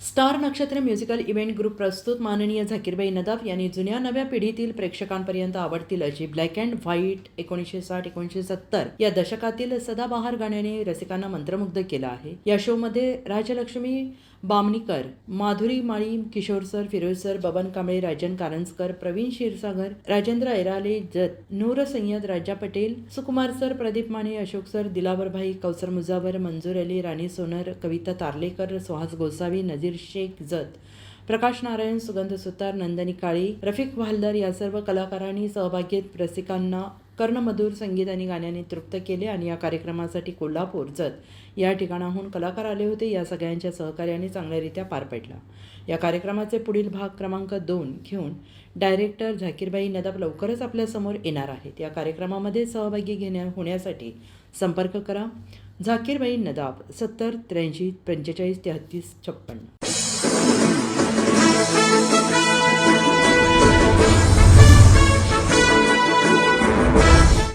Star नक्षत्र musical event group प्रस्तुत माननीय झाकीरबाई नदाफ यांनी जुन्या नव्या पिढीतील प्रेक्षकांपर्यंत आवडतील अशी ब्लॅक अँड व्हाईट एकोणीसशे साठ एकोणीसशे सत्तर या दशकातील सदाबहार गाण्याने रसिकांना मंत्रमुग्ध केलं आहे. या शोमध्ये Rajalakshmi Bamnikar Madhuri Mali Kishore sir Feroz sir Baban Kamble Rajan Karanjkar Pravin Kshirsagar Rajendra Airale Jat Noor Sayyed Raja Patel Sukumar sir Pradeep Mane Ashok sir Dilawarbhai Kausar Mujawar Manzoor Ali Rani सोनर कविता तारलेकर सुहास गोसावी नजीर शेख जत. प्रकाश नारायण सुगंध सुतार नंदनी काळी रफिक वाल्दर या सर्व कलाकारांनी सहभागीत घेत रसिकांना कर्णमधुर संगीत आणि गाण्याने तृप्त केले आणि या कार्यक्रमासाठी कोल्हापूर जत या ठिकाणाहून कलाकार आले होते. या सगळ्यांच्या सहकार्याने चांगल्यारीत्या पार पडला. या कार्यक्रमाचे पुढील भाग क्रमांक दोन घेऊन डायरेक्टर झाकीरबाई नदाब लवकरच आपल्यासमोर येणार आहेत. या कार्यक्रमामध्ये सहभागी घेण्या होण्यासाठी संपर्क करा. झाकीरबाई नदाब सत्तर त्र्याऐंशी पंचेचाळीस तेहतीस छप्पन्न